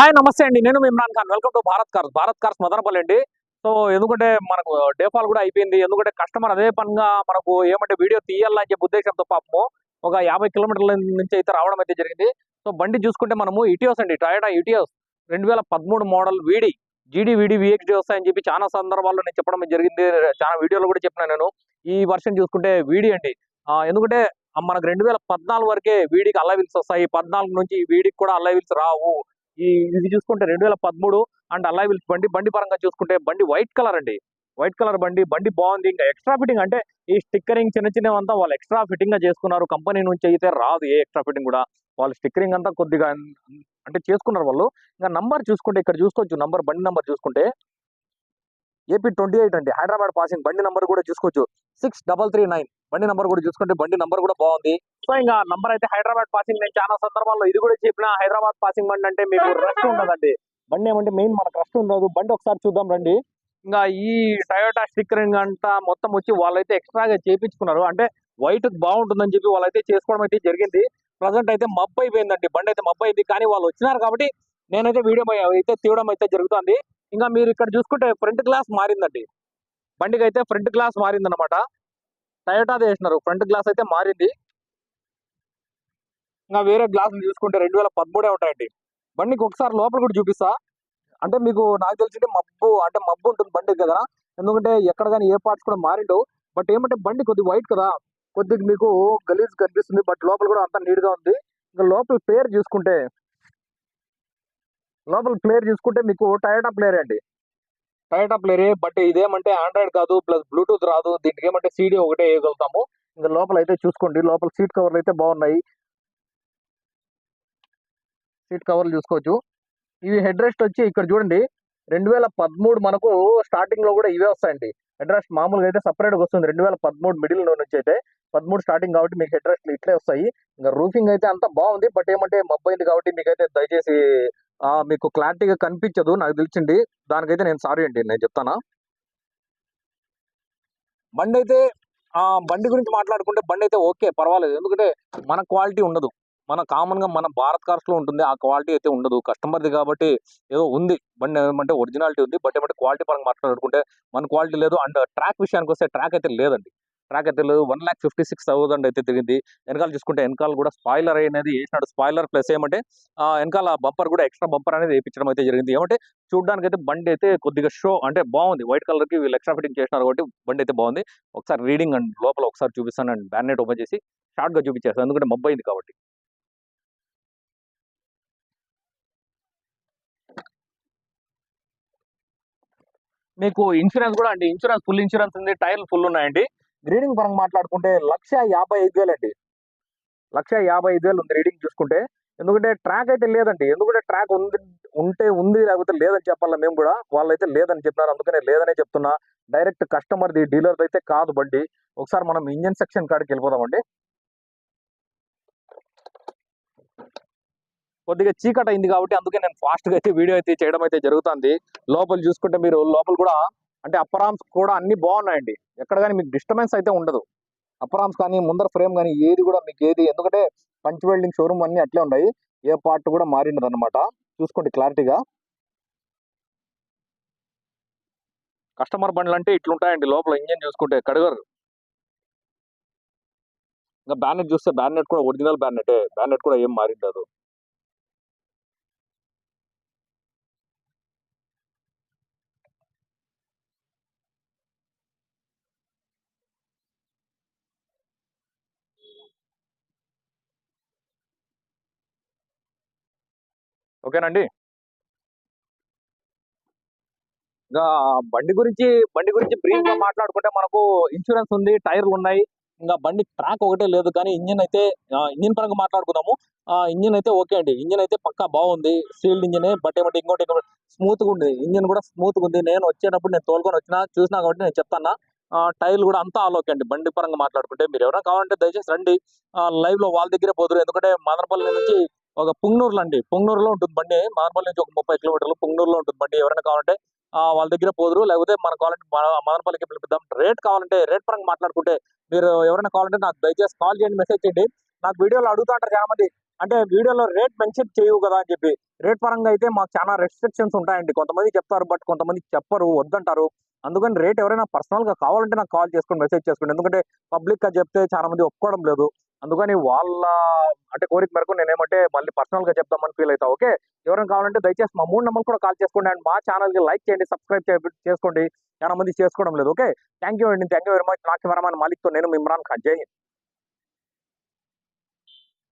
Hi నమస్తే అండి. నేను Imran Khan. Welcome to Bharat cars. Bharat cars Madanapalle అండి. సో ఎందుకంటే మనకు డేఫాల్ కూడా అయిపోయింది. ఎందుకంటే కస్టమర్ అదే పనిగా మనకు ఏమంటే వీడియో తీయాలని చెప్పి ఉద్దేశంతో పాపము ఒక యాభై కిలోమీటర్ల నుంచి అయితే రావడం అయితే జరిగింది. సో బండి చూసుకుంటే మనము ఇటియోస్ అండి. టయోటా ఇటియోస్ రెండు వేల పదమూడు మోడల్ వీడి జీడీ వీడి విఎక్స్డి వస్తాయని చెప్పి చాలా సందర్భాల్లో నేను చెప్పడం జరిగింది. చాలా వీడియోలో కూడా చెప్పిన నేను. ఈ వర్షన్ చూసుకుంటే వీడి అండి. ఎందుకంటే మనకు రెండు వేల పద్నాలుగు వరకే వీడికి అల్లవిల్స్ వస్తాయి. పద్నాలుగు నుంచి వీడికి కూడా అల్లవిల్స్ రావు. ఈ ఇది చూసుకుంటే రెండు వేల పదమూడు అండ్ అల్లవిల్స్ బండి బండి పరంగా చూసుకుంటే బండి వైట్ కలర్ అండి. వైట్ కలర్ బండి బండి బాగుంది. ఇంకా ఎక్స్ట్రా ఫిట్టింగ్ అంటే ఈ స్టిక్కరింగ్ చిన్న చిన్నవి అంతా వాళ్ళు ఎక్స్ట్రా ఫిట్టింగ్గా చేసుకున్నారు. కంపెనీ నుంచి అయితే రాదు ఏ ఎక్స్ట్రా ఫిట్టింగ్ కూడా. వాళ్ళు స్టిక్కరింగ్ అంతా కొద్దిగా అంటే చేసుకున్నారు వాళ్ళు. ఇంకా నంబర్ చూసుకుంటే ఇక్కడ చూసుకోవచ్చు. నంబర్ బండి నంబర్ చూసుకుంటే ఏపీ ట్వంటీ ఎయిట్ అండి. హైదరాబాద్ పాసింగ్ బండి నెంబర్ కూడా చూసుకోవచ్చు. Six double three nine. బండి నెంబర్ కూడా చూసుకుంటే బండి నెంబర్ కూడా బాగుంది. సో ఇంకా నంబర్ అయితే హైదరాబాద్ పాసింగ్ నేను చాలా సందర్భాల్లో ఇది కూడా చెప్పిన హైదరాబాద్ పాసింగ్ బండి అంటే మీకు రష్ ఉండదండి. బండి ఏమంటే మెయిన్ మనకు రష్ ఉండదు. బండి ఒకసారి చూద్దాం రండి. ఇంకా ఈ టయోటా స్టిక్కరింగ్ అంతా మొత్తం వచ్చి వాళ్ళైతే ఎక్స్ట్రాగా చేపించుకున్నారు. అంటే వైట్ బాగుంటుందని చెప్పి వాళ్ళైతే చేసుకోవడం అయితే జరిగింది. ప్రజెంట్ అయితే మబ్బు అయిపోయిందండి బండి అయితే మబ్బు అయింది కానీ వాళ్ళు వచ్చినారు కాబట్టి నేనైతే వీడియో అయితే తీయడం అయితే జరుగుతుంది. ఇంకా మీరు ఇక్కడ చూసుకుంటే ఫ్రంట్ గ్లాస్ మారిందండి. బండికి అయితే ఫ్రంట్ గ్లాస్ మారిందన్నమాట. టయోటాది వేసినారు. ఫ్రంట్ గ్లాస్ అయితే మారింది. ఇంకా వేరే గ్లాసులు చూసుకుంటే రెండు వేల పదమూడే ఉంటాయండి. బండికి ఒకసారి లోపల కూడా చూపిస్తా. అంటే మీకు నాకు తెలిసింటే మబ్బు అంటే మబ్బు ఉంటుంది బండి కదా. ఎందుకంటే ఎక్కడ కానీ ఏ పార్ట్స్ కూడా మారిండు. బట్ ఏమంటే బండి కొద్దిగా వైట్ కదా. కొద్దిగా మీకు గలీజ్ కనిపిస్తుంది. బట్ లోపల కూడా అంత నీట్గా ఉంది. ఇంకా లోపల పేరు చూసుకుంటే లోపల ప్లేయర్ చూసుకుంటే మీకు టయోటా ప్లేయర్ అండి. టయోటా ప్లేయరే బట్ ఇదేమంటే ఆండ్రాయిడ్ కాదు ప్లస్ బ్లూటూత్ రాదు దీనికి ఏమంటే సీడీ ఒకటే వేయగలుగుతాము. ఇంకా లోపల అయితే చూసుకోండి లోపల సీట్ కవర్లు అయితే బాగున్నాయి. సీట్ కవర్లు చూసుకోవచ్చు. ఇవి హెడ్ రెస్ట్ వచ్చి ఇక్కడ చూడండి రెండు వేల పదమూడు మనకు స్టార్టింగ్లో కూడా ఇవే వస్తాయండి. హెడ్ రెస్ట్ మామూలుగా అయితే సపరేట్గా వస్తుంది రెండు వేల పదమూడు మిడిల్ నుంచి అయితే. పదమూడు స్టార్టింగ్ కాబట్టి మీకు హెడ్ రెస్ట్ ఇట్లే వస్తాయి. ఇంకా రూఫింగ్ అయితే అంతా బాగుంది బట్ ఏమంటే మబ్బైంది కాబట్టి మీకైతే దయచేసి మీకు క్లారిటీగా కనిపించదు. నాకు తెలిసింది. దానికైతే నేను సారీ అండి. నేను చెప్తానా? బండి అయితే ఆ బండి గురించి మాట్లాడుకుంటే బండి అయితే ఓకే పర్వాలేదు. ఎందుకంటే మన క్వాలిటీ ఉండదు. మన కామన్గా మన భారత్ కార్స్లో ఉంటుంది. ఆ క్వాలిటీ అయితే ఉండదు. కస్టమర్ది కాబట్టి ఏదో ఉంది. బండి ఏమంటే ఒరిజినాలిటీ ఉంది. బట్ ఏమంటే క్వాలిటీ పరంగా మాట్లాడుకుంటే మన క్వాలిటీ లేదు. అండ్ ట్రాక్ విషయానికి వస్తే ట్రాక్ అయితే లేదండి. ట్రాక్ అయితే లేదు one lakh fifty six thousand అయితే తిరిగింది. వెనకాల చూసుకుంటే వెనకాల కూడా స్పాయిలర్ అనేది వేసినాడు. స్పాయిలర్ ప్లస్ ఏమంటే ఆ, వెనకాల బంపర్ కూడా ఎక్స్ట్రా బంపర్ అనేది వేయించడం అయితే జరిగింది. ఏమంటే చూడడానికి అయితే బండి అయితే కొద్దిగా షో అంటే బాగుంది. వైట్ కలర్కి వీళ్ళు ఎక్స్ట్రా ఫిట్టింగ్ చేసినారు కాబట్టి బండి అయితే బాగుంది. ఒకసారి రీడింగ్ అండ్ లోపల ఒకసారి చూపిస్తాను అండ్ బ్యానెట్ ఓపెన్ చేసి షార్ట్గా చూపించేస్తాను. ఎందుకంటే మబ్బు అయింది కాబట్టి. మీకు ఇన్సూరెన్స్ కూడా అండి. ఇన్సూరెన్స్ ఫుల్ ఇన్సూరెన్స్ ఉంది. టైర్లు ఫుల్ ఉన్నాయండి. రీడింగ్ పరంగా మాట్లాడుకుంటే లక్ష యాభై ఐదు వేలు అండి. లక్ష యాభై ఐదు వేలు ఉంది రీడింగ్ చూసుకుంటే. ఎందుకంటే ట్రాక్ అయితే లేదండి. ఎందుకంటే ట్రాక్ ఉంది ఉంటే ఉంది లేకపోతే లేదని చెప్పాలా మేము కూడా. వాళ్ళైతే లేదని చెప్పినారు. అందుకనే లేదనే చెప్తున్నా. డైరెక్ట్ కస్టమర్ది డీలర్ అయితే కాదు బండి. ఒకసారి మనం ఇంజన్ సెక్షన్ కాడికి వెళ్ళిపోదామండి. కొద్దిగా చీకట అయింది కాబట్టి అందుకే నేను ఫాస్ట్గా అయితే వీడియో అయితే చేయడం అయితే జరుగుతుంది. లోపల చూసుకుంటే మీరు లోపల కూడా అంటే అప్పరామ్స్ కూడా అన్ని బాగున్నాయండి. ఎక్కడ కానీ మీకు డిస్టర్బెన్స్ అయితే ఉండదు. అప్పరామ్స్ కానీ ముందర ఫ్రేమ్ కానీ ఏది కూడా మీకు ఏది ఎందుకంటే పంచ్ వెల్డింగ్ షోరూమ్ అన్ని అట్లే ఉన్నాయి. ఏ పార్ట్ కూడా మారినది అనమాట చూసుకోండి క్లారిటీగా కస్టమర్ బండ్లు అంటే ఇట్లుంటాయండి. లోపల ఇంజన్ చూసుకుంటే కడగరు. ఇంకా బ్యానెట్ చూస్తే బ్యానెట్ కూడా ఒరిజినల్ బ్యానెట్ బ్యానెట్ కూడా ఏం మారిండదు. ఓకేనండి. ఇంకా బండి గురించి బండి గురించి బ్రీఫ్గా మాట్లాడుకుంటే మనకు ఇన్సూరెన్స్ ఉంది టైర్లు ఉన్నాయి. ఇంకా బండి ట్రాక్ ఒకటే లేదు కానీ ఇంజిన్ అయితే ఇంజిన్ పరంగా మాట్లాడుకుందాము. ఆ ఇంజిన్ అయితే ఓకే అండి. ఇంజిన్ అయితే పక్కా బాగుంది. సీల్డ్ ఇంజిన్ బట్ ఏమంటే ఇంకోటి ఇంకోటి స్మూత్గా ఉంది. ఇంజిన్ కూడా స్మూత్గా ఉంది. నేను వచ్చేటప్పుడు నేను తోలుకొని వచ్చిన చూసినా కాబట్టి నేను చెప్తాను టైర్లు కూడా అంతా ఆలోకే అండి. బండి పరంగా మాట్లాడుకుంటే మీరు ఎవరైనా కావాలంటే దయచేసి రండి. లైవ్లో వాళ్ళ దగ్గరే పోదురు. ఎందుకంటే మదనపల్లి నుంచి ఒక పుంగనూరులో అండి. పుంగనూరులో ఉంటుంది బండి. మదనపల్లి నుంచి ఒక ముప్పై కిలోమీటర్లు పుంగనూరులో ఉంటుంది బండి. ఎవరైనా కావాలంటే వాళ్ళ దగ్గర పోదురు. లేకపోతే మన కావాలంటే మదనపల్లికి పిలిపిద్దాం. రేట్ కావాలంటే రేట్ పరంగా మాట్లాడుకుంటే మీరు ఎవరైనా కావాలంటే నాకు దయచేసి కాల్ చేయండి మెసేజ్ చేయండి. నాకు వీడియోలో అడుగుతా ఉంటారు చాలా మంది అంటే వీడియోలో రేట్ మెన్షన్ చేయవు కదా అని చెప్పి. రేట్ పరంగా అయితే మాకు చాలా రెస్ట్రిక్షన్స్ ఉంటాయండి. కొంతమంది చెప్తారు బట్ కొంతమంది చెప్పరు వద్దంటారు. అందుకని రేట్ ఎవరైనా పర్సనల్గా కావాలంటే నాకు కాల్ చేసుకోండి మెసేజ్ చేసుకోండి. ఎందుకంటే పబ్లిక్గా చెప్తే చాలా మంది ఒప్పుకోవడం లేదు. అందుకని వాళ్ళ అంటే కోరిక మేరకు నేను ఏమంటే మళ్ళీ పర్సనల్గా చెప్దామని ఫీల్ అవుతా ఓకే? ఎవరైనా కావాలంటే దయచేసి మా మూడు నెంబర్ కూడా కాల్ చేసుకోండి అండ్ మా ఛానల్కి లైక్ చేయండి సబ్స్క్రైబ్ చేసుకోండి. చాలా మంది చేసుకోవడం లేదు. ఓకే? థ్యాంక్ యూ అండి. Thank you very much. నాకు వరమాన్ మాలిక్తో నేను ఇమ్రాన్ ఖాన్. జై హింద్.